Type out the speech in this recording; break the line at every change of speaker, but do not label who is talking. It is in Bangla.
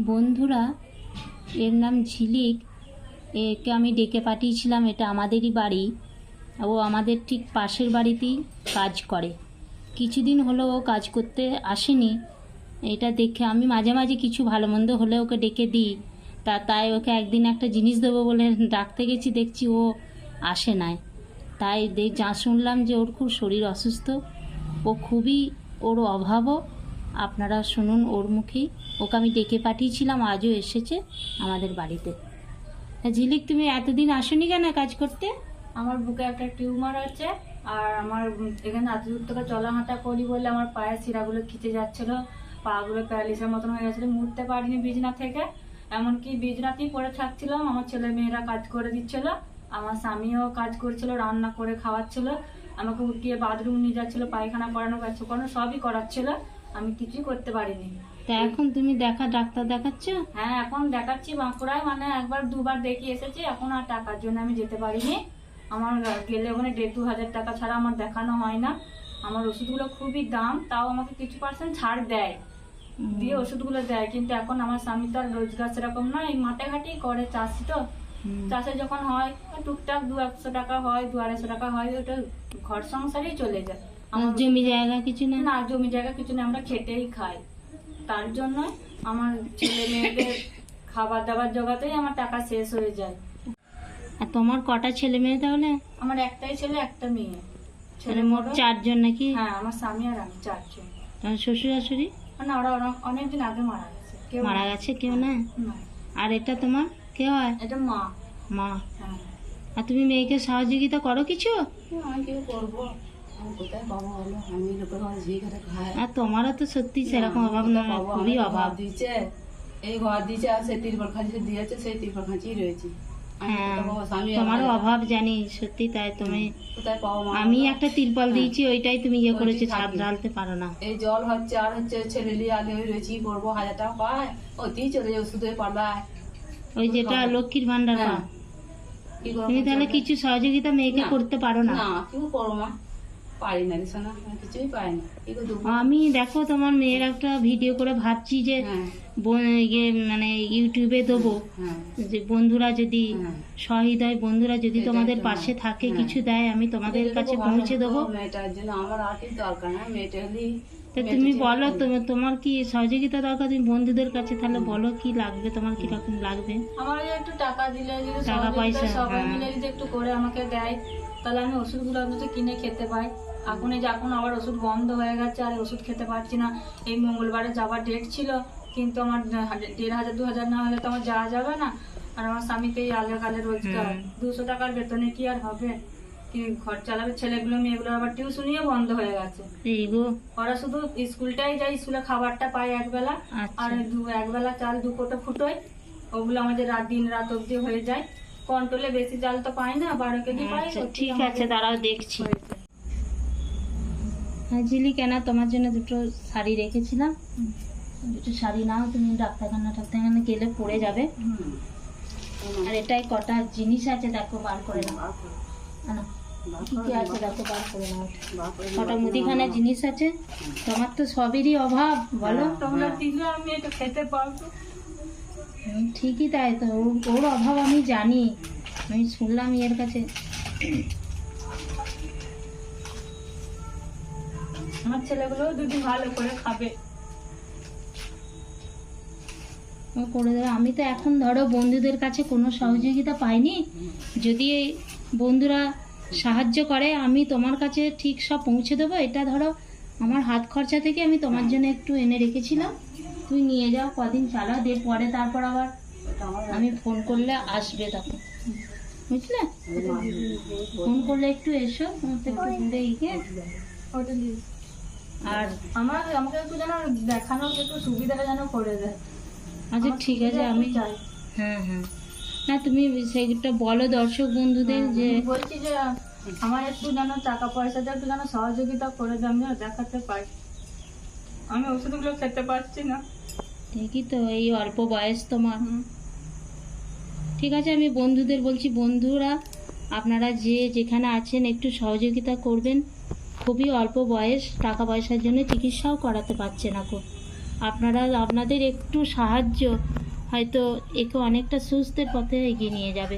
বন্ধুরা, এর নাম ঝিলিক। একে আমি ডেকে পাঠিয়েছিলাম, এটা আমাদেরই বাড়ি। ও আমাদের ঠিক পাশের বাড়িতেই কাজ করে। কিছুদিন হলো ও কাজ করতে আসেনি। এটা দেখে আমি মাঝে মাঝে কিছু ভালো মন্দ হলে ওকে ডেকে দিই। তা, তাই ওকে একদিন একটা জিনিস দেবো বলে ডাকতে গেছি, দেখছি ও আসে নাই। তাই যা শুনলাম যে ওর খুব শরীর অসুস্থ, ও খুবই, ওর অভাবও আপনারা শুনুন ওর মুখেই ওকে আমি ডেকে পাঠিয়েছিলাম, আজও এসেছে আমাদের বাড়িতে। ঝিলিক তুমি এতদিন আসনি কেন কাজ করতে?
আমার বুকে একটা টিউমার আছে, আর আমার এখানে এত দূর চলা হাঁটা করি বলে আমার পায়ের শিরাগুলো খিচে যাচ্ছিল। পাগুলো প্যারালিসের মতন হয়ে গেছিল, মুড়তে পারিনি বিছনা থেকে। এমনকি বিছনাতেই পড়ে থাকছিলাম, আমার ছেলে মেয়েরা কাজ করে দিচ্ছিল, আমার স্বামীও কাজ করছিল, রান্না করে খাওয়াচ্ছিল, আমাকে উঠিয়ে বাথরুম নিয়ে যাচ্ছিল, পায়খানা করানো কাজ করানো সবই করাচ্ছিল। আমি কিছুই করতে পারিনি।
তা এখন তুমি দেখা ডাক্তার দেখাচ্ছ?
হ্যাঁ এখন দেখাচ্ছি বাঁকুড়ায়। মানে একবার দুবার দেখি এসেছি। এখন আর টাকার জন্য আমি যেতে পারিনি। আমার গেলে ওখানে দেড় দু হাজার টাকা ছাড়া আমার দেখানো হয় না। আমার ওষুধগুলো খুবই দাম। তাও আমাকে কিছু পার্সেন্ট ছাড় দেয়। দিয়ে ওষুধগুলো দেয়। কিন্তু এখন আমার স্বামী তো আর রোজগার সেরকম নয়। এই মাঠে ঘাটেই করে চাষি তো। চাষে যখন হয় টুকটাক দু একশো টাকা হয় দু আড়াইশো টাকা হয় ওটা ঘর সংসারেই চলে যায়। আমার
জমি জায়গা কিছু না
না জমি জায়গা কিছু না আমরা খেটেই খাই। তার জন্য আমার ছেলে মেয়েদের খাবার দাবার জোগাতেই আমার টাকা শেষ হয়ে যায়।
আর তোমার কটা ছেলে মেয়ে তাহলে?
আমার একটাই ছেলে একটা মেয়ে। ছেলে
মোট চারজন নাকি?
হ্যাঁ আমার স্বামী আর আমি চারজন।
তোমার শ্বশুর শাশুড়ি?
না ওরা ওরা- অনেকদিন আগে মারা গেছে। কেউ
মারা গেছে কেউ না। আর এটা তোমার? কে হয়?
এটা মা।
মা।
হ্যাঁ।
আর তুমি মেয়েকে সহযোগিতা করো কিছু
করব।
আর তোমারও তো সত্যি সেরকম অভাব না খুবই অভাব।
দিয়েছে এই ঘর দিয়েছে আর সেই তিরপল খাঁচি দিয়েছে সেই তিরপল খাঁচিই রয়েছে।
হ্যাঁ তোমারও অভাব জানি সত্যি তাই তুমি আমি একটা তিরপল দিয়েছি ওইটাই তুমি ইয়ে করেছ ছাদ ঢালতে পারো না।
এই জল হচ্ছে আর হচ্ছে ছেলে নিয়ে আগে ওই রয়েছি করব হাজার টাকা পায় ওতেই চলে যায় ওষুধে পাল্লায়
ওই যেটা লক্ষ্মীর ভান্ডার
হ্যাঁ। কি করব
তুমি তাহলে কিছু সহযোগিতা মেয়েকে করতে পারো না?
না কি করব মা পারি না রে সোনা আমি কিছুই পাই না কি করে দেবো
আমি দেখো তোমার মেয়ের একটা ভিডিও করে ভাবছি যে
হ্যাঁ।
ব- ইয়ে মানে ইউটিউবে দেবো।
হ্যাঁ।
যে বন্ধুরা যদি
হ্যাঁ।
সহৃদয় বন্ধুরা যদি তোমাদের পাশে থাকে। কিছু দেয় আমি তোমাদের কাছে পৌঁছে দেবো।
মেয়েটার জন্য আমার আর কিছু দরকার না মেয়েটা
তা তুমি বলো। তুমি তোমার কি সহযোগিতা দরকার? তুমি বন্ধুদের কাছে তাহলে বলো কি লাগবে তোমার কীরকম লাগবে?
আমার একটু টাকা দিলে
টাকা পয়সা,
সবাই। মিলে যদি একটু করে আমাকে দেয় তাহলে আমি ওষুধগুলো অন্তত কিনে খেতে পাই। এখন এই যে এখন আবার ওষুধ বন্ধ হয়ে গেছে আর ওষুধ খেতে পারছি না। এই মঙ্গলবারে যাওয়ার ডেট ছিল কিন্তু আমার দেড় হাজার দু হাজার না হলে তো আমার যাওয়া যাবে না। আর আমার স্বামীকে এই আলে কালে রোজগার দুশো টাকার বেতনে কি আর হবে? কি ঘর চালাবে ছেলেগুলো মেয়েগুলো আবার টিউশনিও বন্ধ হয়ে গেছে। ওরা শুধু স্কুলটাই যায় স্কুলে খাবারটা পায় একবেলা
আচ্ছা।
আর দু একবেলা চাল দু কোটো ফুটোয় ওগুলো আমাদের রাত দিন রাত অবধি হয়ে যায়। কন্ট্রোলে বেশি চাল তো পাই না বারো কেজি পাই
ঠিক আছে দাঁড়াও দেখছি।
হ্যাঁ
ঝিলি কেন? তোমার জন্য দুটো শাড়ি রেখেছিলাম। দুটো শাড়ি নাও তুমি ডাক্তারখানা টাক্তারখানা গেলে পড়ে যাবে। আর এটাই কটা জিনিস আছে দেখো বার করে নাও। কি কি আছে দেখো বার করে নাও। কটা মুদিখানা জিনিস আছে তোমার তো সবেরই অভাব বলো।
তোমরা দিলে আমি এটা খেতে পারব।
ঠিকই তাই তো। ওর- অভাব আমি জানি। আমি শুনলাম এর কাছে।
আমার ছেলেগুলো দুদিন ভালো করে খাবে।
করে দেবে। আমি তো এখন ধরো বন্ধুদের কাছে কোনো সহযোগিতা পাইনি। যদি বন্ধুরা সাহায্য করে, আমি তোমার কাছে ঠিক সব পৌঁছে দেবো। এটা ধরো আমার হাত খরচা থেকে আমি তোমার জন্য একটু এনে রেখেছিলাম। তুই নিয়ে যাও কদিন চালাও দিয়ে পরে তারপর আবার আমি ফোন করলে আসবে তখন। বুঝলে? ফোন করলে একটু এসো আর
আমার আমাকে একটু যেন দেখানোর একটু সুবিধাটা যেন করে দেয়।
আচ্ছা ঠিক আছে আমি
চাই।
হ্যাঁ হ্যাঁ। না তুমি সেইটা বলো দর্শক বন্ধুদের যে
বলছি যে আমার একটু যেন টাকা পয়সাটা একটু যেন সহযোগিতা করে যেন দেখাতে পারি। আমি ওষুধগুলো খেতে পারছি না।
ঠিকই তো এই অল্প বয়স তোমার ঠিক আছে আমি বন্ধুদের বলছি বন্ধুরা আপনারা যে যেখানে আছেন একটু সহযোগিতা করবেন। খুবই অল্প বয়স টাকা পয়সার জন্য চিকিৎসাও করাতে পারছে না খুব। আপনারা আপনাদের একটু সাহায্য হয়তো একে অনেকটা সুস্থের পথে এগিয়ে নিয়ে যাবে।